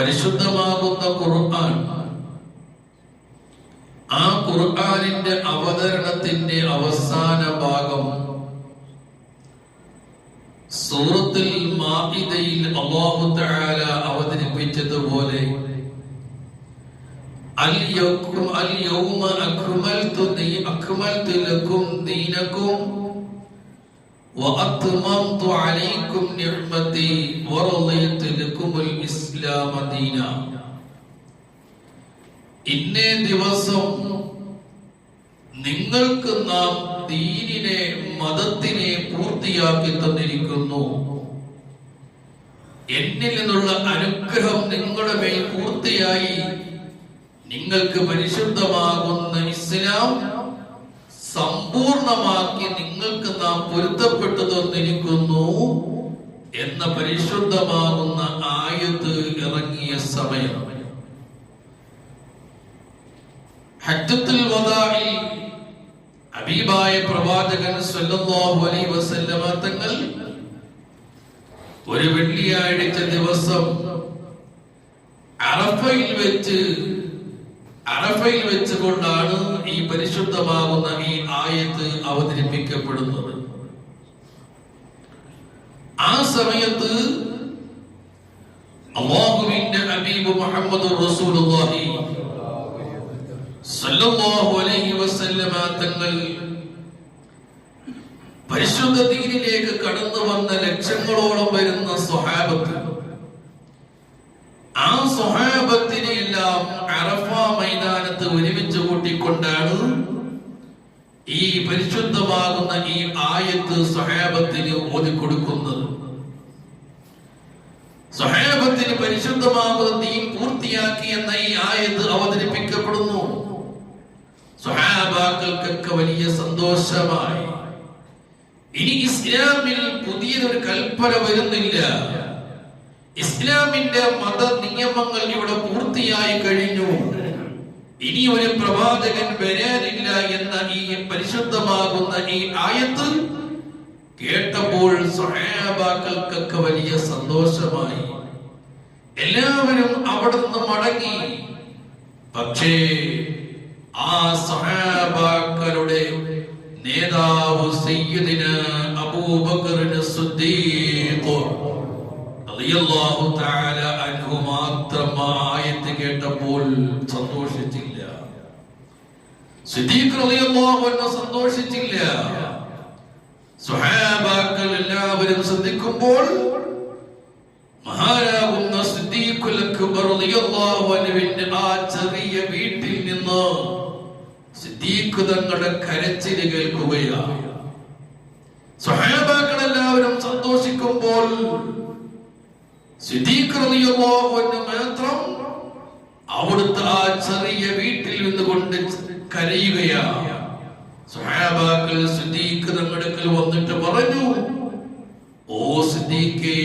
പരിശുദ്ധമാകുന്ന ഖുർആൻ. ആ ഖുർആനിന്റെ അവതരണത്തിന്റെ അവസാന ഭാഗം സൂറത്തുൽ മാഇദയിൽ അല്ലാഹു തആല അവതരിപ്പിച്ചതുപോലെ അൽ യൗം അൽ യൗമ അക്മൽതു ലക്കും ദീനക്കും وأتممت عليكم نعمتي ورضيت لكم الإسلام دينا ഇന്നേ ദിവസം നിങ്ങൾക്ക് നാം ദീനിനെ മതത്തിനെ പൂർത്തിയാക്കി തന്നിരിക്കുന്നു എന്നിൽ നിന്നുള്ള അനുഗ്രഹം നിങ്ങളുടെ മേൽ പൂർത്തിയായി നിങ്ങൾക്ക് പരിശുദ്ധമാകുന്ന ഇസ്ലാം സമ്പൂർണമാക്കി നിങ്ങൾക്ക് നാം പൊരുത്തപ്പെട്ടു തന്നിരിക്കുന്നു എന്ന പരിശുദ്ധമാകുന്ന ആയത്ത് ഇറങ്ങിയ സമയം. ഹജ്ജത്തുൽ വദാഇൽ ഹബീബായ പ്രവാചകൻ സല്ലല്ലാഹു അലൈഹി വസല്ലമ തങ്ങൾ ഒരു വെള്ളിയാഴ്ച ദിവസം അറഫയിൽ വെച്ച് അറഫയിൽ വെച്ചുകൊണ്ടാണ് ഈ പരിശുദ്ധമാവുന്ന ഈ ആയത്ത് അവതരിപ്പിക്കപ്പെടുന്നത്. ആ സമയത്ത് അള്ളാഹുവിന്റെ അബീബ് മുഹമ്മദ് റസൂലുള്ളാഹി സല്ലല്ലാഹു അലൈഹി വസല്ലമ തങ്ങൾ പരിശുദ്ധ ദീനിലേക്ക് കടന്നു വന്ന ലക്ഷങ്ങളോളം വരുന്ന സ്വഹാബത്ത് ആ സ്വഹാബത്തിനെ എല്ലാം അറഫ മൈതാനത്ത് ഒരുമിച്ച് കൂട്ടിക്കൊണ്ടാണ് ഈ പരിശുദ്ധമാകുന്ന ഈ ആയത്ത് സ്വഹാബത്തിന് ഓതിക്കൊടുക്കുന്നത് സഹേബത്തിന് പരിശുദ്ധമാകുന്ന ദീൻ പൂർത്തിയാക്കി എന്ന ഈ ആയത്ത് അവതരിപ്പിക്കപ്പെടുന്നു. സഹാബാക്കൾക്കൊക്കെ വലിയ സന്തോഷമായി. ഇനി ഇസ്ലാമിൽ പുതിയൊരു കൽപ്പന വരുന്നില്ല. ഇസ്ലാമിന്റെ മത നിയമങ്ങൾ ഇവിടെ പൂർത്തിയായി കഴിഞ്ഞു. ഇനി ഒരു പ്രവാചകൻ വരാനില്ല എന്ന ഈ പരിശുദ്ധമാകുന്ന ഈ ആയത്ത് കേട്ടപ്പോൾ സഹാബാക്കൾക്കൊക്കെ വലിയ സന്തോഷമായി. എല്ലാവരും അവിടുന്ന് മടങ്ങി. പക്ഷേ ആ സഹാബാക്കളുടെ നേതാവ് സയ്യിദിന അബൂബക്കറിന് സുദ്ദീഖ് റളിയല്ലാഹു തആല അൻഹു മാത്രം ആയത്ത് കേട്ടപ്പോൾ സന്തോഷിച്ചില്ല. സന്തോഷിച്ചില്ല. സുഹാബാക്കൾ എല്ലാവരും ശ്രദ്ധിക്കുമ്പോൾ മഹാരാകുന്ന ആ ചെറിയ വീട്ടിൽ നിന്ന് സിദ്ദീഖ് തങ്ങളുടെ കരച്ചിൽ കേൾക്കുകയാണ്. സ്വഹാബാക്കൾ എല്ലാവരും സന്തോഷിക്കുമ്പോൾ സിദ്ദീഖ് മാത്രം അവിടുത്തെ ആ ചെറിയ വീട്ടിൽ നിന്നുകൊണ്ട് കരയുകയാണ്. സഹാബാക്കൾ സിദ്ദീഖ് തങ്ങളുടെ അടുക്കൽ വന്നിട്ട് പറഞ്ഞു ഓ സിദ്ദീഖേ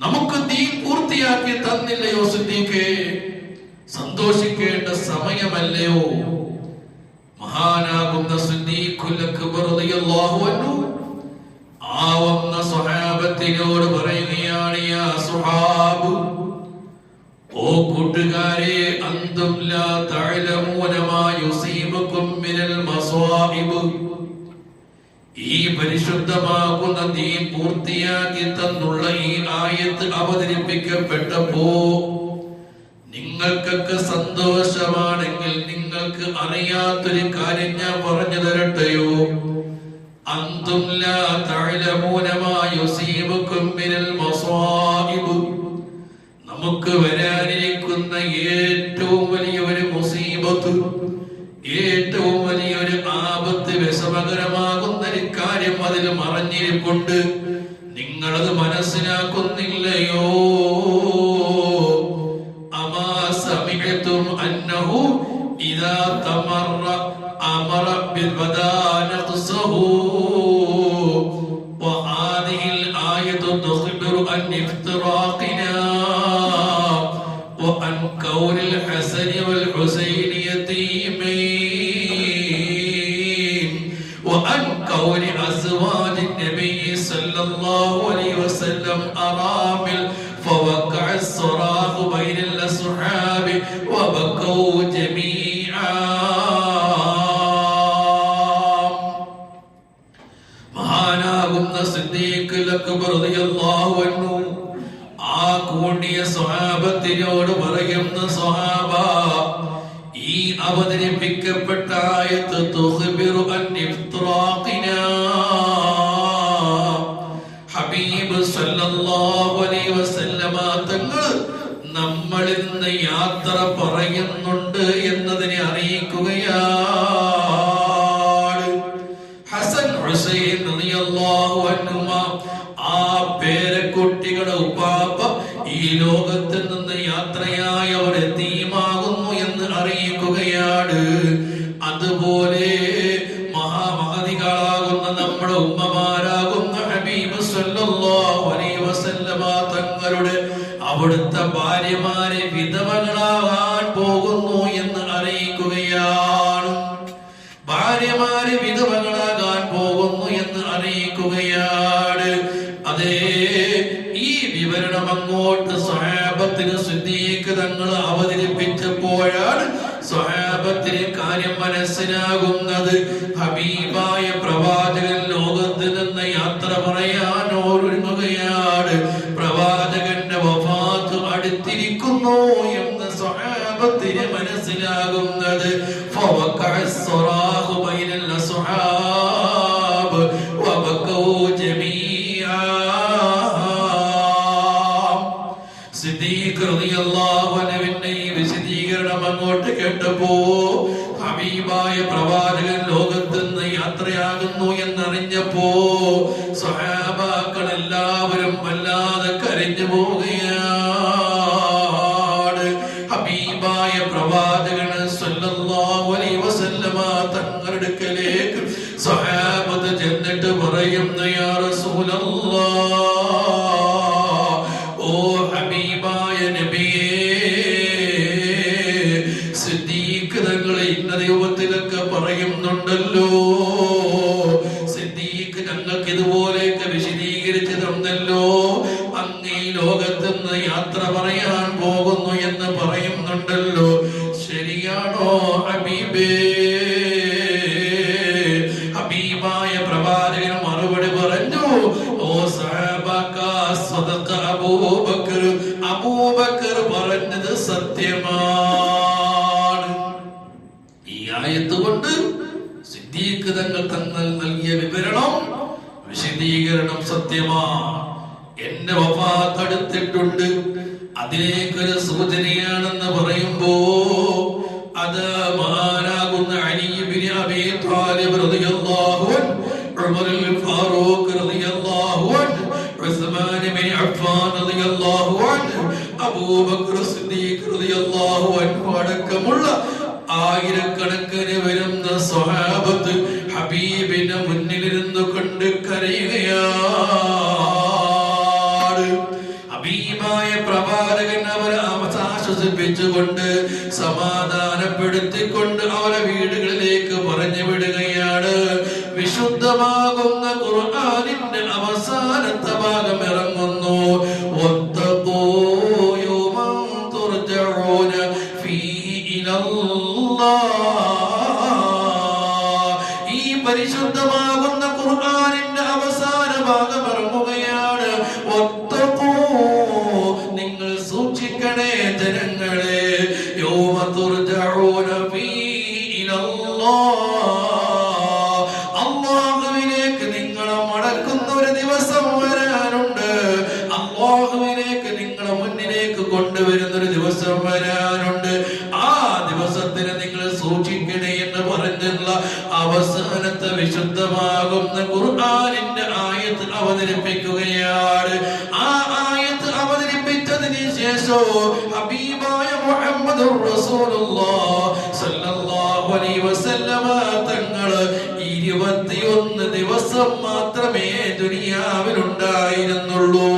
നമുക്ക് ദീൻ പൂർത്തിയാക്കി തന്നില്ലയോ സിദ്ദീഖേ? സന്തോഷിക്കേണ്ട സമയമല്ലയോ? മഹാനാകുന്ന സിദ്ദീഖുൽ അക്ബർ റളിയല്ലാഹു അൻഹു ആ വന്ന സ്വഹാബത്തിനോട് പറയുകയാണ് കൂട്ടുകാരെ അന്തും ലാ തഅലമൂന മാ യുസീബുകും മിനൽ മസാഇബ്. ഈ പരിശുദ്ധമാകുന്ന നീ പൂർത്തിയാക്കി തന്നുള്ള ഈ ആയത്ത് അവതരിപ്പിക്കപ്പെട്ടപ്പോ നിങ്ങൾക്കൊക്കെ സന്തോഷമാണെങ്കിൽ നിങ്ങൾക്ക് അറിയാത്തൊരു കാര്യം ഞാൻ പറഞ്ഞു തരട്ടെയോ? അന്തും ലാ തഅലമൂന മാ യുസീബുകും മിനൽ മസ്വാഇബ് നമുക്ക് വരാനിരിക്കുന്ന ഏറ്റവും വലിയ ഒരു മുസീബത്ത് ഏറ്റവും വലിയൊരു ആപത്ത് വിഷമകരമാകുന്ന ഒരു കാര്യം അതിൽ മറഞ്ഞിരിപ്പുണ്ട്. നിങ്ങളത് മനസ്സിലാക്കുന്നില്ലയോ? അറിയിക്കുകയാണ് അതുപോലെ മഹാമഹതികളാകുന്ന നമ്മുടെ ഉമ്മമാരാകുന്ന ഹബീബ് സല്ലല്ലാഹു അലൈഹി വസല്ലമ തങ്ങളുടെ അവിടുത്തെ ഭാര്യമാരെ വിധവകളാകാൻ മനസ്സിലാകുന്നത്. ഹബീബായ പ്രവാചകൻ ലോകത്ത് നിന്ന് യാത്ര പറയാൻ ഓർമ്മകയാണ് പ്രവാചകന്റെ വഫാത്ത് അടുത്തിരിക്കുന്നു എന്ന് സ്വഹാബത്തിന് മനസ്സിലാകുന്നത്. സിദ്ധീകൃതിയല്ലാഹുവിന്റെ ഈ വിശദീകരണം അങ്ങോട്ട് കേട്ടപ്പോൾ ഹബീബായ പ്രവാചകൻ ലോകത്ത് നിന്ന് യാത്രയാകുന്നു എന്നറിഞ്ഞപ്പോ സഹാബാക്കൾ എല്ലാവരും വല്ലാതെ കരഞ്ഞു പോവുകയാണ്. ഹബീബായ പ്രവാചകൻ വസല്ലമ തങ്ങളുടെ അടുക്കലേക്ക് സ്വഹാബത്ത് ചെന്നിട്ട് പറയുന്ന യാ റസൂലല്ലാഹ് ഓ ഹബീബായ നബിയേ സിദ്ദീഖ് ദൈവത്തിലൊക്കെ പറയുന്നുണ്ടല്ലോ. ആശ്വസിപ്പിച്ചുകൊണ്ട് സമാധാനപ്പെടുത്തിക്കൊണ്ട് അവരെ വീടുകളിലേക്ക് പറഞ്ഞു വിടുകയാണ്. വിശുദ്ധമാകുന്ന ഖുർആനിന്റെ അവസാനത്തെ ഭാഗം ഇറങ്ങുന്നു. ഈ പരിശുദ്ധമാകുന്ന ഖുർആനിന്റെ അവസാന ഭാഗം ഇറങ്ങുകയാണ്. തുർജഊന ഫീഹി الله. അള്ളാഹുവിലേക്ക് നിങ്ങളെ മടക്കുന്ന ഒരു ദിവസം വരാനുണ്ട്. അള്ളാഹുവിലേക്ക് നിങ്ങളെ മുന്നിലേക്ക് കൊണ്ടുവരുന്ന ഒരു ദിവസം വരാനുണ്ട്. ആ ദിവസത്തിന് നിങ്ങൾ സൂക്ഷിക്കണേ എന്ന് പറഞ്ഞുള്ള അവസാനത്തെ വിശുദ്ധമാകുന്ന ഖുർആനിന്റെ ആയത്ത് അവതരിപ്പിക്കുകയാണ്. ശേഷവും ഹബീബായ മുഹമ്മദ് സല്ലല്ലാഹു അലൈഹി വസല്ലമ തങ്ങൾ ഇരുപത്തിയൊന്ന് ദിവസം മാത്രമേ ദുനിയാവിലുണ്ടായിരുന്നുള്ളൂ.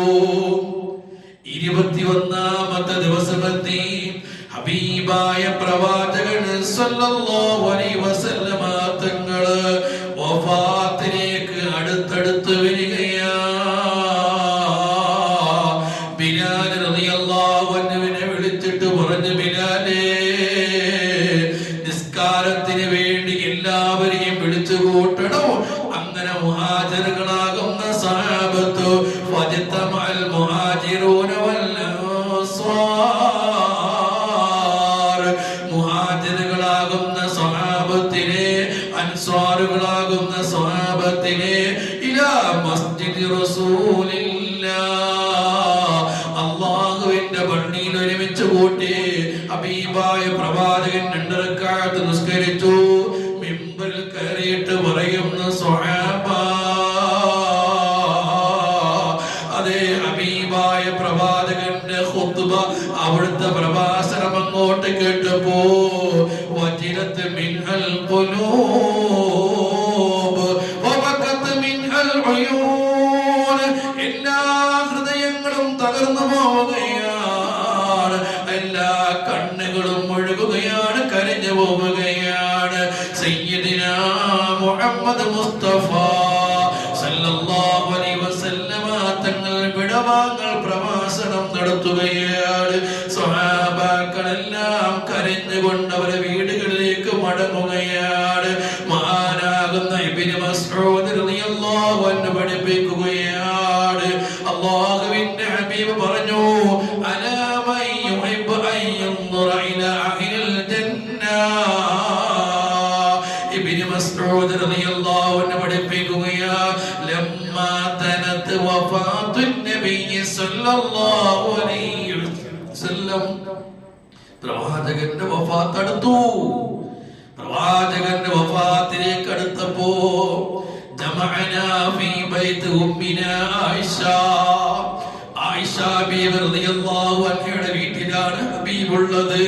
ഇരുപത്തിയൊന്നാമത്തെ ദിവസമെത്തി ഹബീബായ പ്രവാചകൻ സല്ലല്ലാഹു അലൈഹി വസല്ലമ തങ്ങൾ മുഹമ്മദ് മുസ്തഫ. സല്ലല്ലാഹു അലൈഹി വസല്ലമ തങ്ങൾ വിടവാങ്ങൾ പ്രവാസനം നടത്തുകയാണ്. സ്വഹാബാക്കളെല്ലാം കരഞ്ഞുകൊണ്ട് അവരെ വീടുകളിലേക്ക് മടങ്ങുകയാണ് പ്രവാചകന്റെ വഫാത്ത് അടുത്തു പ്രവാചകന്റെ വഫാത്തിലേക്ക് അടുത്തപ്പോ ജമഅനാ ഫീ ബൈത്ത് ഉമ്മിനാ ആയിഷ ആയിഷ ബീവി റളിയല്ലാഹു അൻഹയുടെ വീട്ടിലാണ് ഹബീബുള്ളത്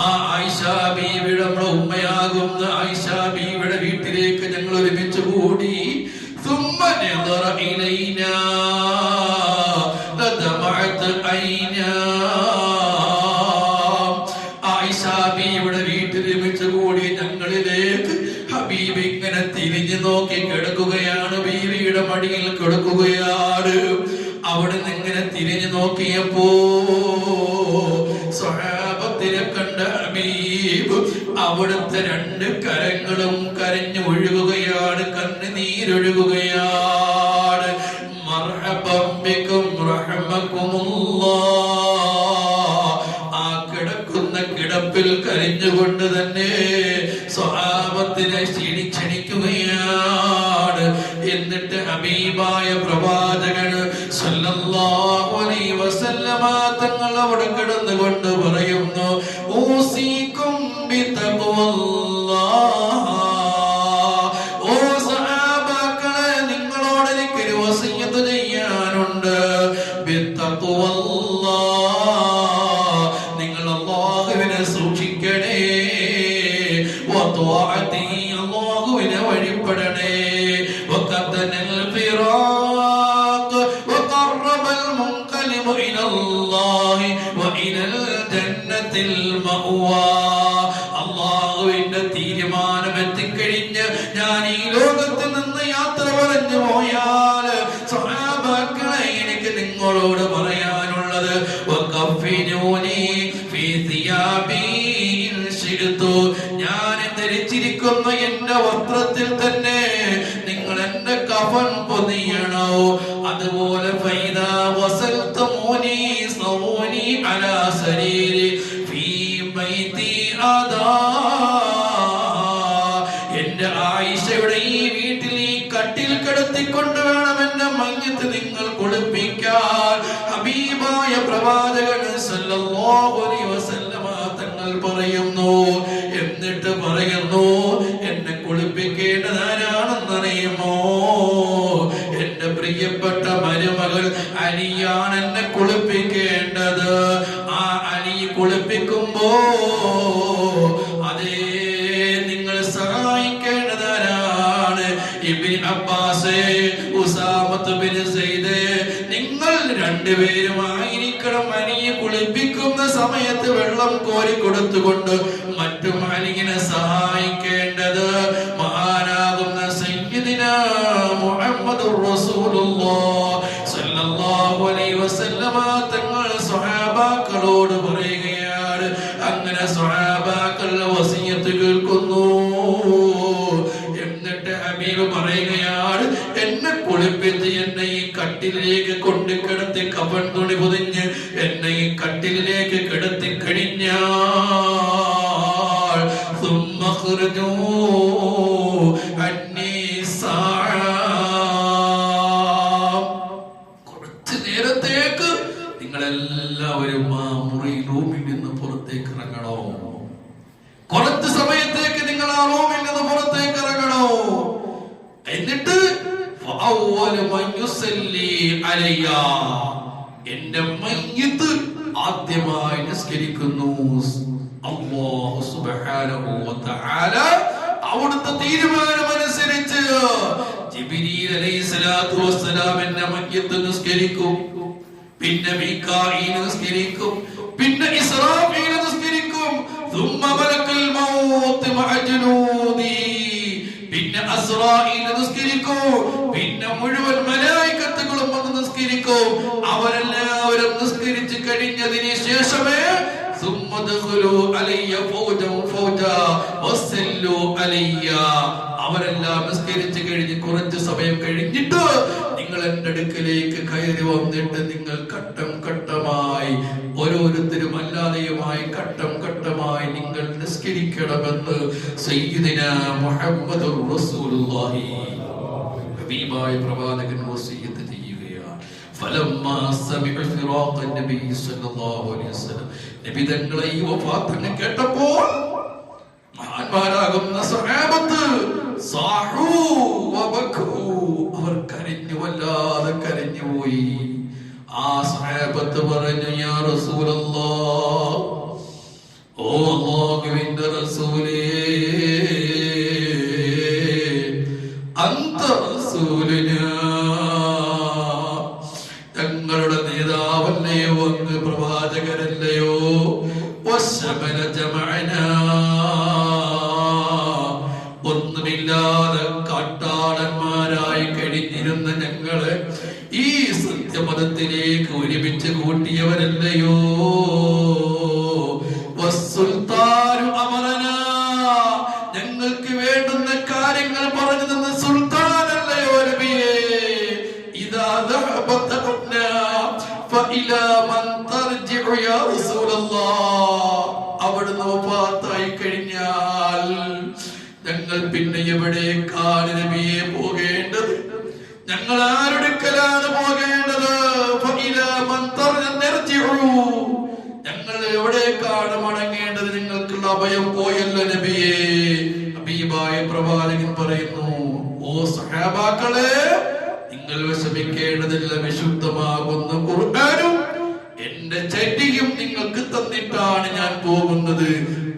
ആ ആയിഷ ബീവിയുടെ നമ്മുടെ ഉമ്മയാകുന്ന ആയിഷ ബീവിയുടെ വീട്ടിലേക്ക് ഞങ്ങൾ ഒരുമിച്ച് കൂടി ثم نظر إلينا ആയിഷാബിയുടെ വീട്ടിൽ വെച്ച് കൂടി ഞങ്ങളിലേക്ക് ഹബീബ് ഇങ്ങനെ തിരിഞ്ഞു നോക്കി കിടക്കുകയാണ്. ബീവിയുടെ മടിയിൽ കിടക്കുകയാണ്. അവിടെ നിന്ന് ഇങ്ങനെ തിരിഞ്ഞു നോക്കിയപ്പോ സ്വഭാവത്തിനെ കണ്ട ഹബീബ് അവിടുത്തെ രണ്ട് കരങ്ങളും കരഞ്ഞു ഒഴുകുകയാണ്. കണ്ണുനീരൊഴുകുകയാണ്. മർഹബം ആ കിടക്കുന്ന കിടപ്പിൽ കരിഞ്ഞുകൊണ്ട് തന്നെ സ്വഭാവത്തിനെ ക്ഷണിക്ഷണിക്കുകയാണ് എന്നിട്ട് ഹബീബായ പ്രവാചകൻ തങ്ങൾ അവിടെ കിടന്നുകൊണ്ട് പറയുന്നു ഊസീക്കും ബിത്തഖ്വ അല്ലാഹ് നിങ്ങൾ അല്ലാഹുവിനെ സൂക്ഷിക്കണേ വത്വാഅതി അല്ലാഹുവിനെ വഴിപ്പെടണേ വഖദനൽ ഫിറാഖ് വഖറബൽ മുൻഖലിബു ഇലല്ലാഹി വഇലൽ ജന്നത്തിൽ മഅവാ പൊതിയണോ? അതുപോലെ അലാ സരീരി ബൈതി എന്റെ ആയിഷയുടെ ഈ വീട്ടിൽ ഈ കട്ടിൽ കിടത്തിക്കൊണ്ട് വേണം എന്റെ മഞ്ഞത്ത് നിങ്ങൾ കുളിപ്പിക്കാൻ. ഹബീബായ പ്രവാചകൻ സല്ലല്ലാഹു അലൈഹി വസല്ലമ തങ്ങൾ പറയുന്നു എന്നിട്ട് പറയുന്നു മരുമകൾ അലിയാണ് എന്നെ കുളിപ്പിക്കേണ്ടത്. ആ അലി കുളിപ്പിക്കുമ്പോ അതേ നിങ്ങൾ സഹായിക്കേണ്ടതാരാണ്. ഇബ്നു അബ്ബാസ് ഉസാമത്ത് ബിൻ നിങ്ങൾ രണ്ടുപേരുമായിരിക്കണം അനിയെ കുളിപ്പിക്കുന്ന സമയത്ത് വെള്ളം കോരി കൊടുത്തുകൊണ്ട് മറ്റു അനിയെ സഹായിക്കേണ്ടത്. മഹാനാകുന്ന സയ്യിദിന മുഹമ്മദ് റസൂലുള്ളാഹ് തങ്ങൾ സ്വഹാബാക്കളോട് പറയുകയാണ്. അങ്ങനെ സ്വഹാബാക്കൾ വസീയത്ത് കേൾക്കുന്നു. എന്നിട്ട് ഹബീബ് പറയുകയാണ് എന്നെ കുളിപ്പിച്ച് എന്നെ ഈ കട്ടിലേക്ക് കൊണ്ട് കിടത്തി കവൺ തുണി പൊതിഞ്ഞ് എന്നെ ഈ കട്ടിലേക്ക് കിടത്തി കഴിഞ്ഞാൽ തീരുമാനമനുസരിച്ച് നിസ്കരിക്കും. പിന്നെ നിസ്കരിക്കും. പിന്നെ നിസ്കരിക്കും. പിന്നെ നിസ്കരിക്കും. പിന്നെ മുഴുവൻ മലായിക്കത്തുകളും വന്ന് നിസ്കരിക്കും. അവരെല്ലാവരും നിസ്കരിച്ചു കഴിഞ്ഞതിന് ശേഷമേ അവരെല്ലാം നിസ്കരിച്ചു കഴിഞ്ഞ് കുറച്ച് സമയം കഴിഞ്ഞിട്ട് നിങ്ങൾ എന്റെ അടുക്കലേക്ക് കയറി വന്നിട്ട് നിങ്ങൾ ഘട്ടം ഘട്ടമായി ഓരോരുത്തരും അല്ലാതെയുമായി ഘട്ടം ഘട്ടമായി നിങ്ങൾ നിസ്കരിക്കണമെന്ന് സയ്യിദിന മുഹമ്മദ് റസൂലുള്ളാഹി. ഹബീബായ പ്രവാചകൻ വസിയത്ത് ചെയ്യുകയാണ്. ഫലമ്മാ സമിഅ ഫിറാഖ നബി സല്ലല്ലാഹു അലൈഹി വസല്ലം. നബി തങ്ങളെ ഈ വഫാത്ത് കേട്ടപ്പോൾ മഹാന്മാരാകുന്ന വബക്കൂ. അവർ കരഞ്ഞു വല്ലാതെ കരഞ്ഞുപോയി ആ സഹാബത്ത് പറഞ്ഞു യാ റസൂലല്ലാഹ് അവിടുന്ന് ഒപ്പാത്തായി കഴിഞ്ഞാൽ ഞങ്ങൾ പിന്നെ എവിടേക്കാണ് നബിയെ പോകേണ്ടത്? ഞങ്ങൾ ആരുടെക്കലാണ് പോകേണ്ടത്? ഞങ്ങൾ എവിടേക്കാണ് മടങ്ങേണ്ടത്? നിങ്ങൾക്കുള്ള അഭയം പോയല്ലോ നബിയെ. ഹബീബായ പ്രവാചകൻ പറയുന്നു ഓ സഹാബാക്കളെ നിങ്ങൾ വിഷമിക്കേണ്ടതില്ല വിശുദ്ധമാകുന്ന ഖുർആനും എന്റെ ചട്ടിയും നിങ്ങൾക്ക് തന്നിട്ടാണ് ഞാൻ പോകുന്നത്.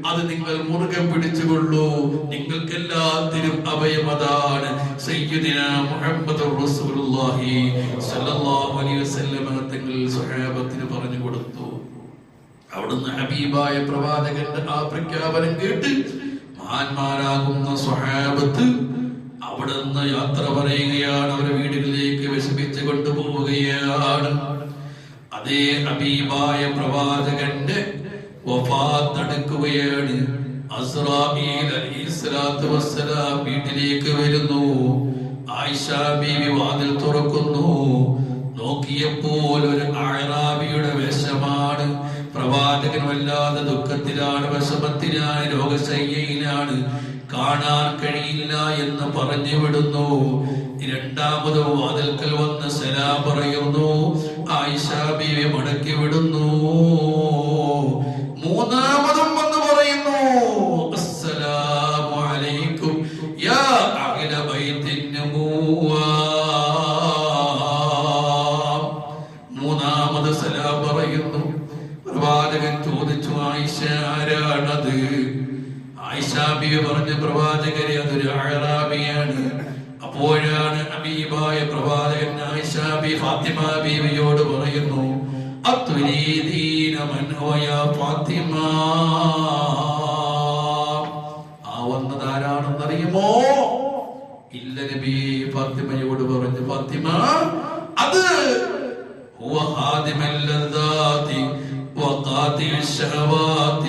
അത് നിങ്ങൾ മുറുകെ പിടിച്ചുകൊള്ളൂ. നിങ്ങൾക്ക് എല്ലാത്തിനും അഭയം അതാണ്. സയ്യിദിന മുഹമ്മദ് റസൂലുള്ളാഹി സ്വല്ലല്ലാഹു അലൈഹി വസല്ലമ തങ്ങൾ സ്വഹാബത്തിന് പറഞ്ഞു കൊടുത്തു. അവിടുന്ന് ഹബീബായ പ്രവാചകന്റെ ആ പ്രഖ്യാപനം കേട്ട് മഹാന്മാരാകുന്ന സ്വഹാബത്ത് അവിടുന്ന് യാത്ര പറയുകയാണ് അവരുടെ വീടുകളിലേക്ക് വിഷമിച്ച് കൊണ്ടുപോവുകയാണ്. അതേ അബീബായ പ്രവാചകന്റെ വഫാത്തെടുക്കുകയാണ്. വീട്ടിലേക്ക് വരുന്നു. ആയിഷ ബീവി വാതിൽ തുറക്കുന്നു. നോക്കിയപ്പോൾ ഒരു ആഴറാബിയുടെ വേഷമാണ്. പ്രവാചകൻ വല്ലാതെ ദുഃഖത്തിലാണ് വിഷമത്തിലാണ് രോഗശയ്യയിലാണ്. കാണാൻ കഴിയില്ല എന്ന് പറഞ്ഞു വിടുന്നു രണ്ടാമത് വാതിൽക്കൽ വന്ന് സലാ പറയുന്നു. ആയിഷാബിയെ മടക്കി വിടുന്നു മൂന്നാമതും വന്ന് പറയുന്നു. മൻ ഹുവ യാ ഫാത്തിമ ആ വന്നത് ആരാണെന്നറിയുമോ ഇല്ല നബി ഫാത്തിമയോട് പറഞ്ഞു ഫാത്തിമ അത് هو خادم اللذات وقاطع الشهوات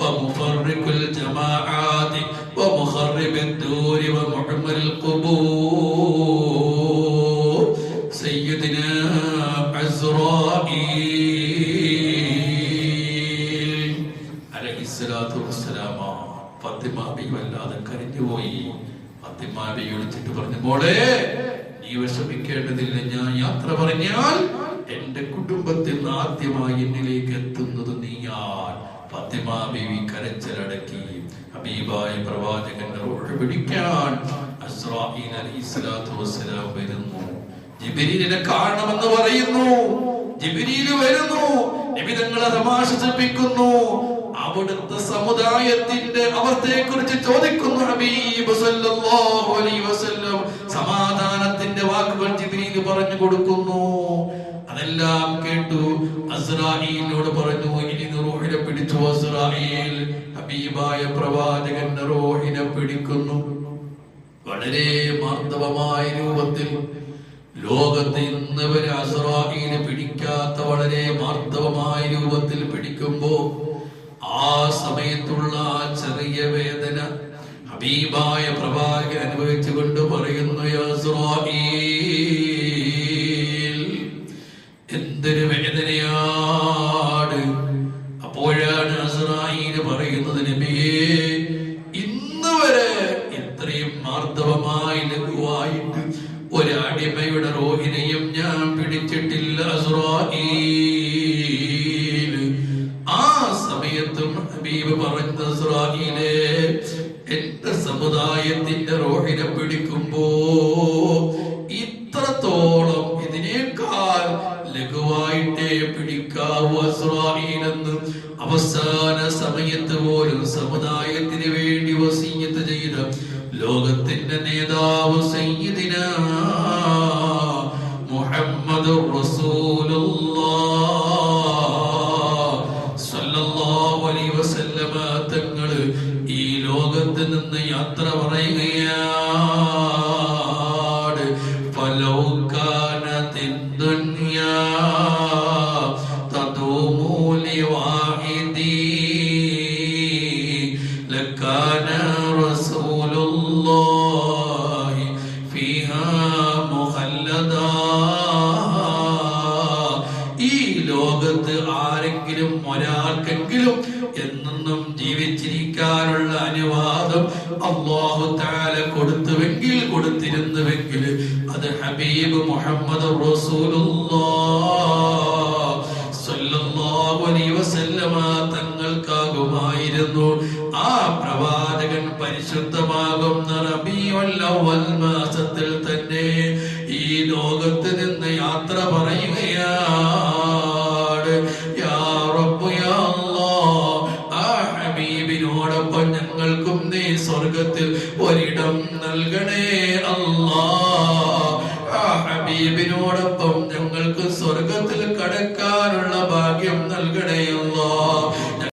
ومفرق الجماعات ومخرب الدور ومعمر القبور കരഞ്ഞുപോയി. ഫാത്തിമ ബി വിളിച്ചിട്ട് പറഞ്ഞു മോളെ നീ വിഷമിക്കേണ്ടതില്ല. ഞാൻ യാത്ര പറഞ്ഞാൽ എന്റെ കുടുംബത്തിൽ നിന്ന് ആദ്യമായി എന്നിലേക്ക് എത്തുന്നത് നീയാൽ. ഫാത്തിമ ബീവി കരച്ചിലടക്കി ഹബീബായ പ്രവാചകന്റെ റൂഹ് പിടിക്കാൻ വരുന്നു. ജിബ്രീലിനെ കാണണമെന്ന് പറയുന്നു. ജിബ്രീൽ വരുന്നു. നബി തങ്ങളെ തമാശിപ്പിക്കുന്നു അവിടുത്തെ സമുദായത്തിന്റെ അവസ്ഥയെ കുറിച്ച് ചോദിക്കുന്നു ഹബീബ് സല്ലല്ലാഹു അലൈഹി വസല്ലം. സമാധാനത്തിന്റെ വാക്കുകൾ ജിബ്രീൽ പറഞ്ഞു കൊടുക്കുന്നു. അതെല്ലാം കേട്ടു. അസ്രായേലിനോട് പറഞ്ഞു ഇനി റൂഹിനെ പിടിച്ചു അസ്രായേൽ ഹബീബായ പ്രവാചകൻ റൂഹിനെ പിടിക്കുന്നു. വളരെ മാർദ്ദവമായ രൂപത്തിൽ ലോകത്ത് ഇന്ന് വരെ അസ്രായേലിനെ പിടിക്കാത്ത വളരെ മാർദ്ദവമായ രൂപത്തിൽ പിടിക്കുമ്പോ ആ സമയത്തുള്ള ആ ചെറിയ വേദന ഹബീബായ പ്രവാചകൻ അനുഭവിച്ചുകൊണ്ട് പറയുന്നു "യാ സമുദായത്തിന് വേണ്ടി വസീയത്ത് ചെയ്ത ലോകത്തിന്റെ നേതാവ് സയ്യിദിന ജീവിച്ചിരിക്കാനുള്ള അനുവാദം അള്ളാഹു താല കൊടുത്തുവെങ്കിൽ കൊടുത്തിരുന്നുവെങ്കിൽ അത് ഹബീബ് മുഹമ്മദ് തങ്ങൾക്കാകുമായിരുന്നു. ആ പ്രവാചകൻ പരിശുദ്ധമാകുന്ന അവ്വൽ മാസത്തിൽ തന്നെ ഈ ലോകത്ത് നിന്ന് യാത്ര പറയുകയാണ്. ನೋಡಪ್ಪ